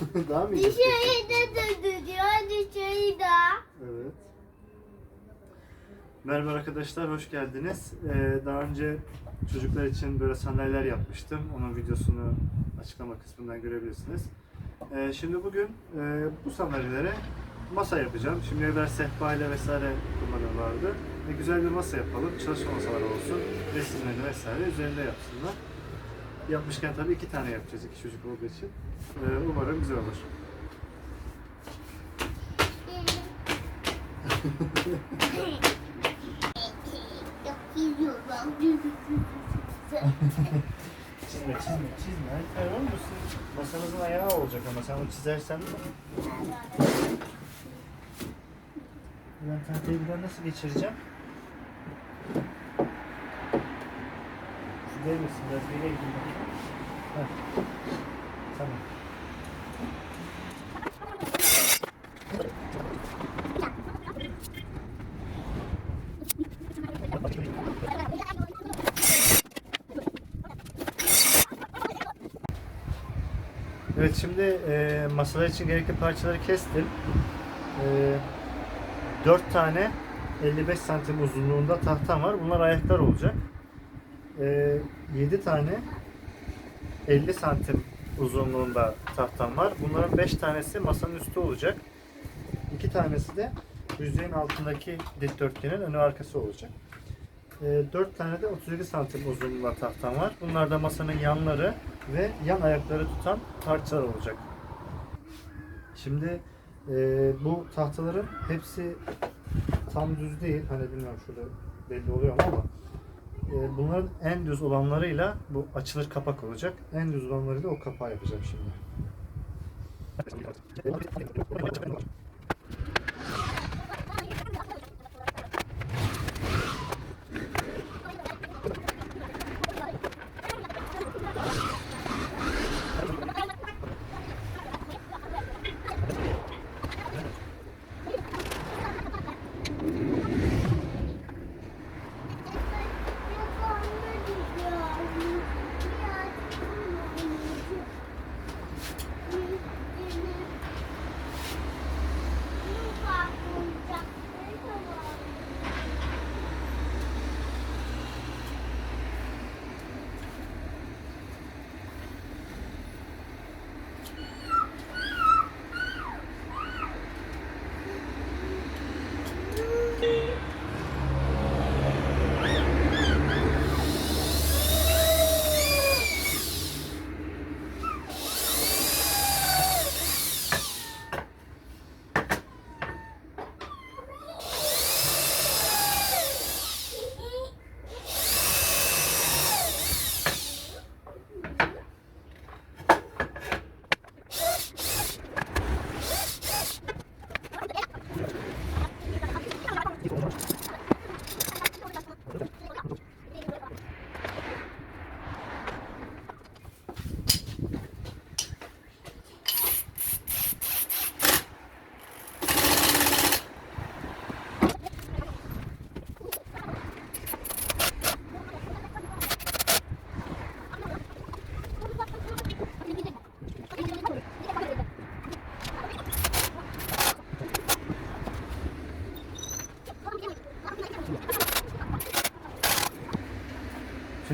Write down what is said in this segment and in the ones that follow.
Daha mı iyi? Dışarıyı da döndürüyor, dışarıyı da. Evet. Merhaba arkadaşlar, hoş geldiniz. Ee, daha önce çocuklar için böyle sandalyeler yapmıştım. Onun videosunu açıklama kısmından görebilirsiniz. Ee, şimdi bugün e, bu sandalyelere masa yapacağım. Şimdiye kadar sehpa ile vesaire kullanım vardı. E, güzel bir masa yapalım. Çalışma masaları olsun. Resimleri vesaire üzerinde yapsınlar. Yapmışken tabii iki tane yapacağız iki çocuk olduğu için. Ee, umarım güzel olur. Çizme çizme çizme. Hayır musun? Masanızın ayağı olacak ama sen onu çizersen ben tahtayı buradan nasıl geçireceğim? Misin? Biraz geriye. Heh. Tamam. Evet şimdi e, masalar için gerekli parçaları kestim. E, 4 tane 55 santim uzunluğunda tahtam var. Bunlar ayaklar olacak. E, 7 tane 50 santim uzunluğunda tahtam var. Bunların 5 tanesi masanın üstü olacak. 2 tanesi de yüzeyin altındaki dikdörtgenin önü arkası olacak. 4 tane de 37 santim uzunluğunda tahtam var. Bunlar da masanın yanları ve yan ayakları tutan parçalar olacak. Şimdi e, bu tahtaların hepsi tam düz değil. Hani bilmiyorum şurada belli oluyor ama e, bunların en düz olanlarıyla bu açılır kapak olacak. En düz olanlarıyla o kapağı yapacağım şimdi.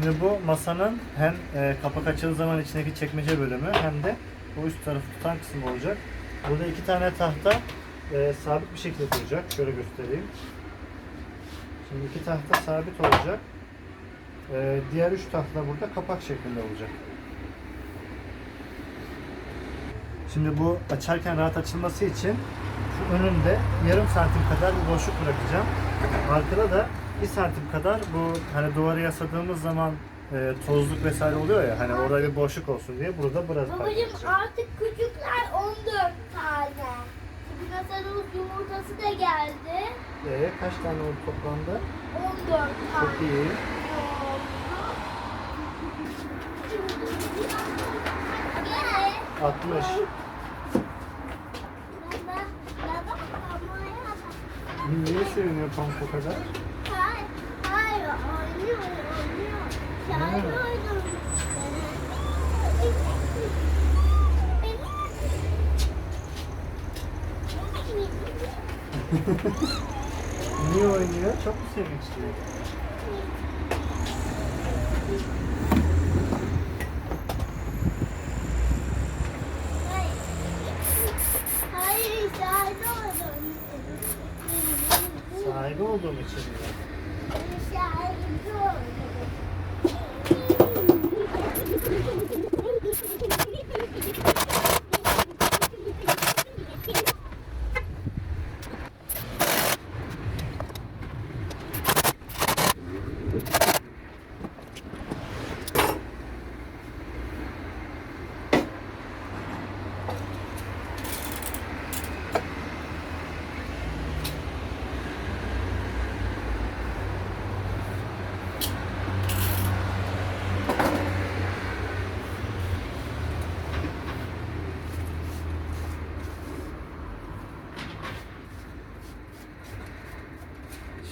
Şimdi bu masanın hem e, kapak açıldığı zaman içindeki çekmece bölümü hem de bu üst tarafı tutan kısmı olacak. Burada iki tane tahta e, sabit bir şekilde duracak. Şöyle göstereyim. Şimdi iki tahta sabit olacak. E, diğer üç tahta burada kapak şeklinde olacak. Şimdi bu açarken rahat açılması için şu önünde yarım santim kadar bir boşluk bırakacağım. Arkada da bir santim kadar bu hani duvara yasadığımız zaman e, tozluk vesaire oluyor ya hani orada bir boşluk olsun diye burada biraz Babacım artık küçükler 14 tane. Çünkü Nasar'ın yumurtası da geldi. Ee, kaç tane oldu toplamda? 14 tane. Çok iyi. Gel. 60. Baba, baba, babaya. Niye seviniyor Pamuk o kadar? Niye oynuyor? Çok mu sevmek istiyor? Sahibi olduğum için mi?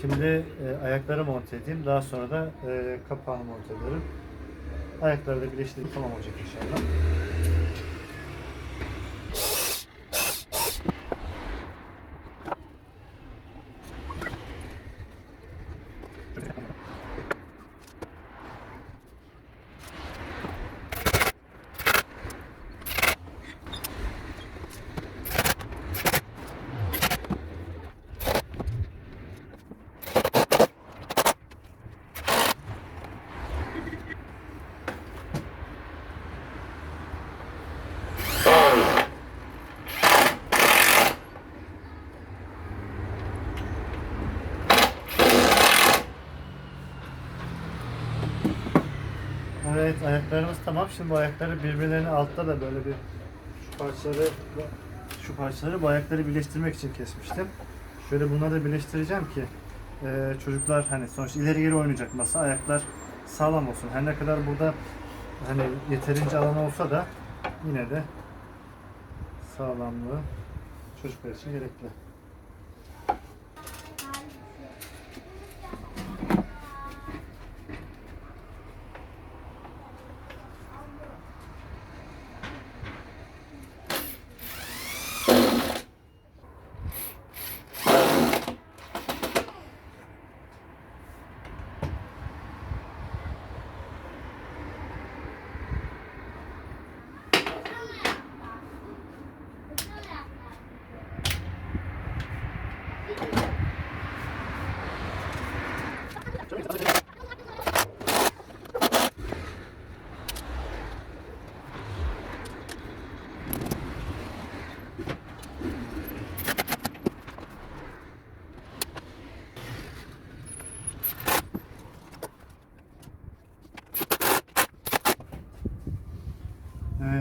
Şimdi e, ayakları monte edeyim. Daha sonra da e, kapağını monte ederim. Ayakları da birleştirip tamam olacak inşallah. Evet ayaklarımız tamam. Şimdi bu ayakları birbirlerine altta da böyle bir şu parçaları şu parçaları bu ayakları birleştirmek için kesmiştim. Şöyle bunları da birleştireceğim ki e, çocuklar hani sonuçta ileri geri oynayacak masa ayaklar sağlam olsun. Her ne kadar burada hani yeterince alan olsa da yine de sağlamlığı çocuklar için gerekli.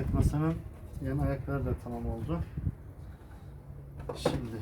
Evet masanın yan ayakları da tamam oldu. Şimdi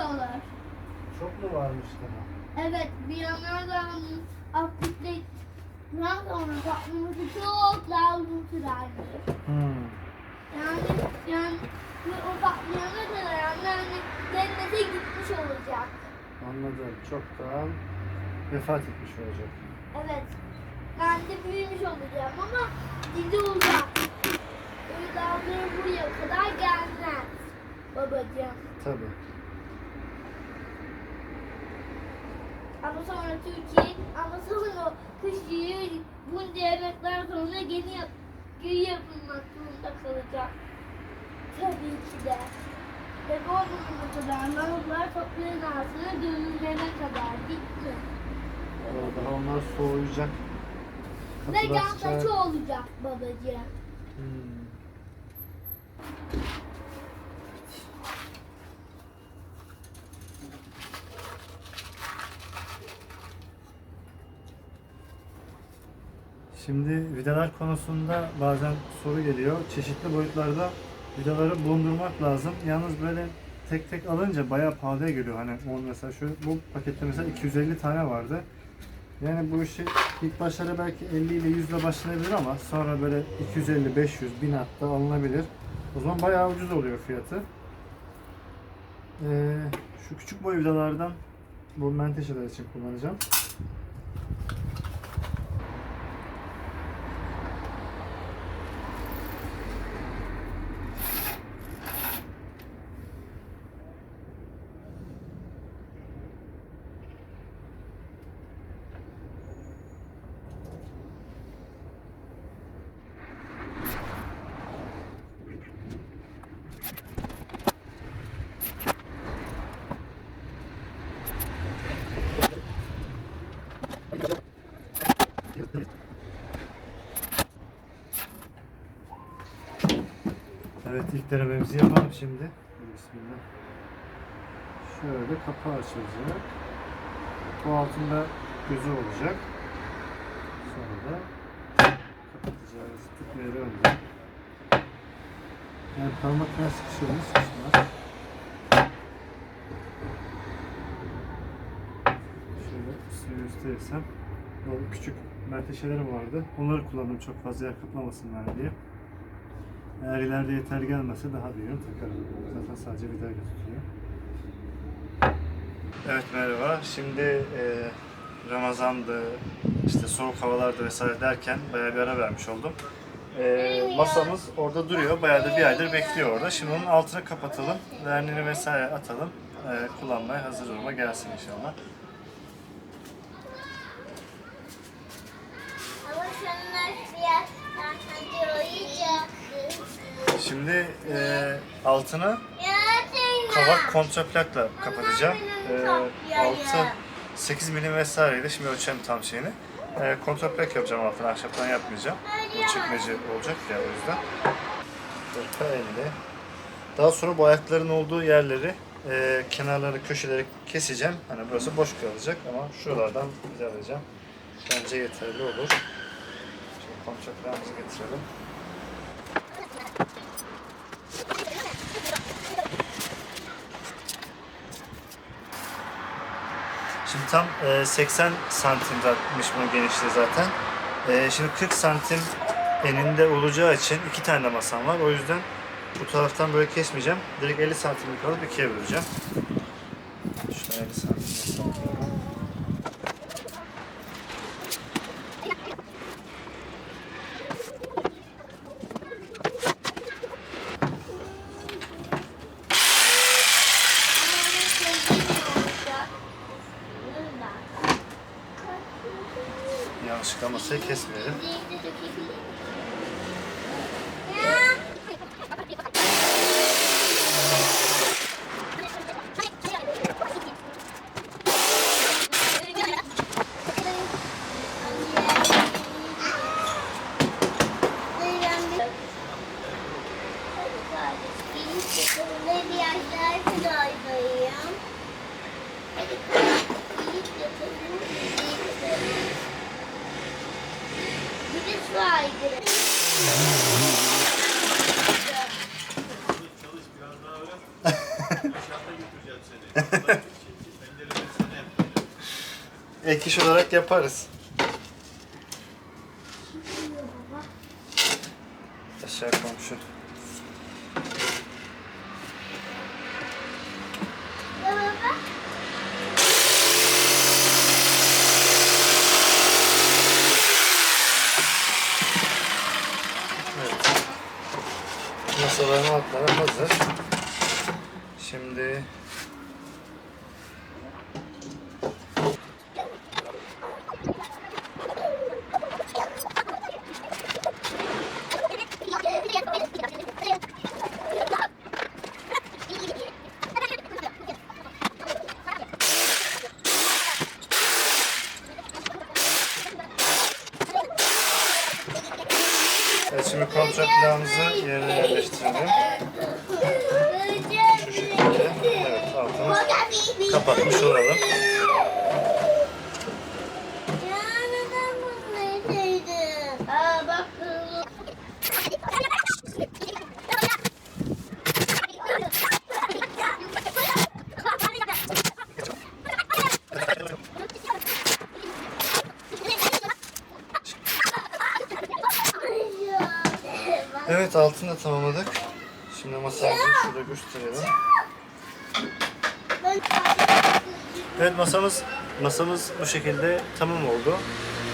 olur. Çok mu varmış daha? Evet, bir yandan aktiflik daha sonra patlaması çok daha uzun sürerdi. Hmm. Yani, yani o patlayana kadar anneanne cennete gitmiş olacak. Anladım. Çoktan vefat etmiş olacak. Evet, ben de büyümüş olacağım ama dizi uzak. Sonra buraya kadar gelmez babacığım. Tabii. Ama sonra Türkiye, ama sonra kış yeri bunca yemekler sonra geri, yap, geri yapılmak zorunda kalacak. Tabii ki de. Ve zamana kadar lavuklar toprağın altına gömülene kadar gitti. Daha onlar soğuyacak. Ve yan olacak babacığım. Hmm. Şimdi vidalar konusunda bazen soru geliyor. Çeşitli boyutlarda vidaları bulundurmak lazım. Yalnız böyle tek tek alınca bayağı pahalıya geliyor. Hani o mesela şu bu pakette mesela 250 tane vardı. Yani bu işi ilk başlarda belki 50 ile 100 ile başlanabilir ama sonra böyle 250, 500, 1000 hatta alınabilir. O zaman bayağı ucuz oluyor fiyatı. Ee, şu küçük boy vidalardan bu menteşeler için kullanacağım. Evet ilk denememizi yapalım şimdi. Bismillah. Şöyle kapağı açılacak. Bu altında gözü olacak. Sonra da kapatacağız. Yeri önde. Yani parmakla sıkışırız. Sıkışmaz. Şöyle size gösterirsem. Bu küçük menteşelerim vardı. Onları kullandım çok fazla yer kaplamasınlar diye. Eğer ileride yeter gelmezse daha büyüğünü takarım. Zaten sadece vida gözüküyor. Evet merhaba. Şimdi e, Ramazan'dı, işte soğuk havalarda vesaire derken bayağı bir ara vermiş oldum. E, masamız orada duruyor. Bayağı da bir aydır bekliyor orada. Şimdi onun altını kapatalım. Verniğini vesaire atalım. E, kullanmaya hazır duruma gelsin inşallah. Ama şunlar biraz daha uyuyacak. Şimdi e, altını kavak kontraplakla kapatacağım. Ee, altı 8 milim vesaireydi. Şimdi ölçelim tam şeyini. Ee, kontraplak yapacağım altına. Ahşaptan yapmayacağım. Bu çekmece olacak ya o yüzden. Orta elle. Daha sonra bu ayakların olduğu yerleri e, kenarları, köşeleri keseceğim. Hani burası boş kalacak ama şuralardan alacağım. Bence yeterli olur. Şimdi kontraplağımızı getirelim. Tam e, 80 santimmiş bunun genişliği zaten. E, şimdi 40 santim eninde olacağı için iki tane masam var. O yüzden bu taraftan böyle kesmeyeceğim. Direkt 50 santimlik alıp ikiye böleceğim. Şuradan 50 santim hesaplayorum. Yanlışlıkla masayı kesmeyelim. Bir yaşlar kılaydayım. Hadi ilk yapalım. Bir de su aygırı. Ek iş olarak yaparız. Aşağı komşu. Evet. Masaların altları hazır. Şimdi Evet, şimdi kontrol plağımızı yerine yerleştirelim. Şu şekilde. Evet, altını kapatmış olalım. Aa bak Evet, altını da tamamladık. Şimdi masamızı şurada gösterelim. Evet, masamız masamız bu şekilde tamam oldu.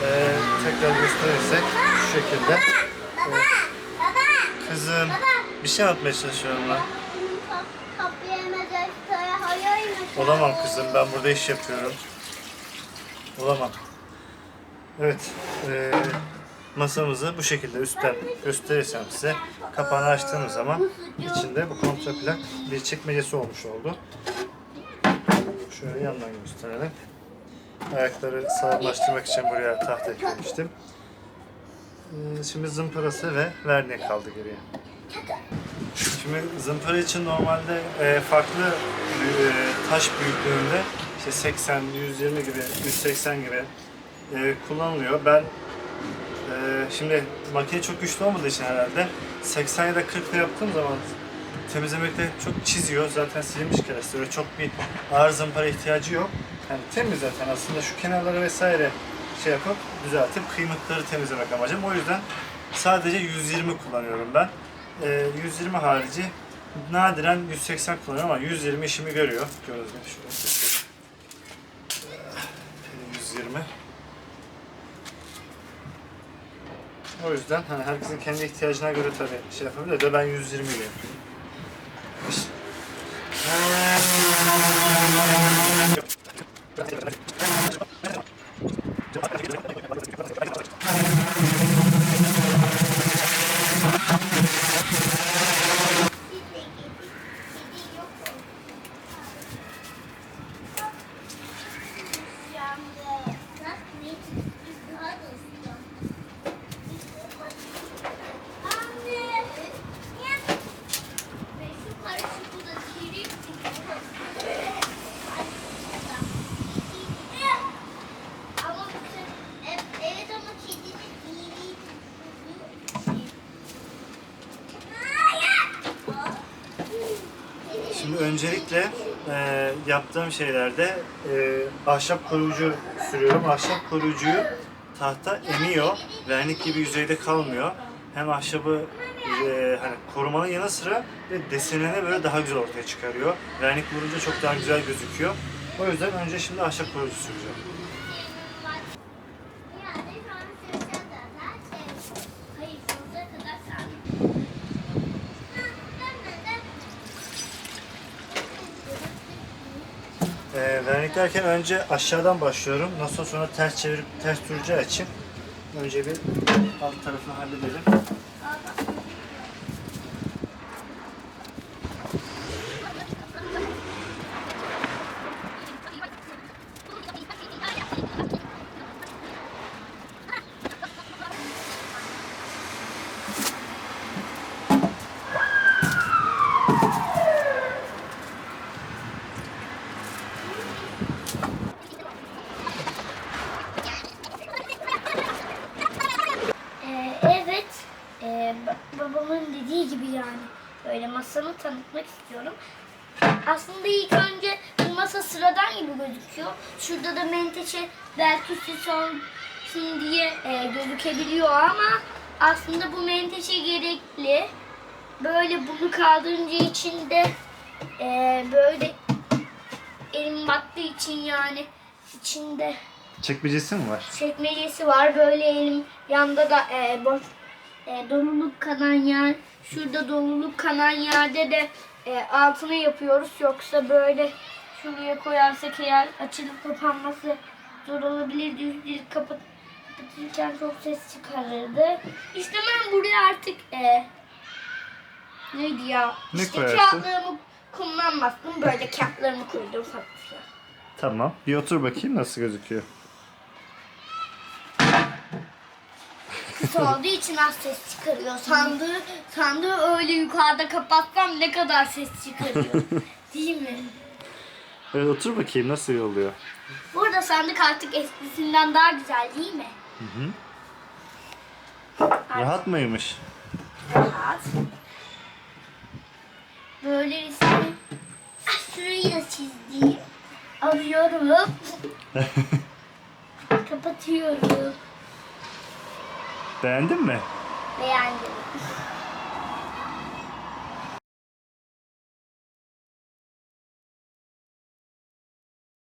Ee, tekrar gösterirsek şu şekilde. Kızım, bir şey anlatmaya çalışıyorum ben. Olamam kızım, ben burada iş yapıyorum. Olamam. Evet, eee, masamızı bu şekilde üstten gösterirsem size kapağını açtığımız zaman içinde bu kontraplak bir çekmecesi olmuş oldu. Şöyle yandan gösterelim. Ayakları sağlamlaştırmak için buraya tahta eklemiştim. Eee, Şimdi zımparası ve verniğe kaldı geriye. Şimdi zımpara için normalde e, farklı e, taş büyüklüğünde işte 80, 120 gibi, 180 gibi e, kullanılıyor. Ben e, şimdi makine çok güçlü olmadığı için herhalde 80 ya da 40 ile yaptığım zaman temizlemekte çok çiziyor. Zaten silinmiş kereste. Öyle çok bir ağır zımpara ihtiyacı yok. Yani temiz zaten aslında şu kenarları vesaire şey yapıp düzeltip kıymıkları temizlemek amacım. O yüzden sadece 120 kullanıyorum ben. Ee, 120 harici nadiren 180 kullanıyorum ama 120 işimi görüyor. Gördüğünüz gibi. Ee, 120. O yüzden hani herkesin kendi ihtiyacına göre tabii şey yapabilir de ben 120 ile yapıyorum. Ama evet, evet ama kedinin iyiliği Öncelikle e, yaptığım şeylerde e, ahşap koruyucu sürüyorum. Ahşap koruyucuyu tahta emiyor. Vernik gibi yüzeyde kalmıyor. Hem ahşabı e, hani korumanın yanı sıra ve desenini böyle daha güzel ortaya çıkarıyor. Vernik vurunca çok daha güzel gözüküyor. O yüzden önce şimdi ahşap koruyucu süreceğim. Hayır, sonsuza kadar sabit. Verniklerken önce aşağıdan başlıyorum. Nasıl sonra ters çevirip ters duracağı için önce bir alt tarafını halledelim. Ee, evet, ee, ba- babamın dediği gibi yani. Böyle masamı tanıtmak istiyorum. Aslında ilk önce bu masa sıradan gibi gözüküyor. Şurada da menteşe belki olsun diye e, gözükebiliyor ama aslında bu menteşe gerekli. Böyle bunu kaldırınca içinde e, böyle elim battığı için yani içinde Çekmecesi mi var? çekmecesi var. Böyle elim yanda da e, boş e, doluluk kanan yer. Şurada doluluk kanan yerde de e, altına yapıyoruz. Yoksa böyle şuraya koyarsak eğer açılıp kapanması zor olabilir. Düz kapat kapatırken çok ses çıkarırdı. İşte ben buraya artık e, neydi ya? Ne işte koyarsın? kağıtlarımı kullanmazdım. Böyle kağıtlarımı koydum hafifçe. Tamam. Bir otur bakayım nasıl gözüküyor. Kısa olduğu için az ses çıkarıyor. Sandığı, sandığı öyle yukarıda kapatsam ne kadar ses çıkarıyor. Değil mi? Evet otur bakayım nasıl oluyor. Burada sandık artık eskisinden daha güzel değil mi? Rahat mıymış? Rahat. Böyle resmi Ah, şurayı da çizdim. Alıyorum. Kapatıyorum. Beğendin mi? Beğendim.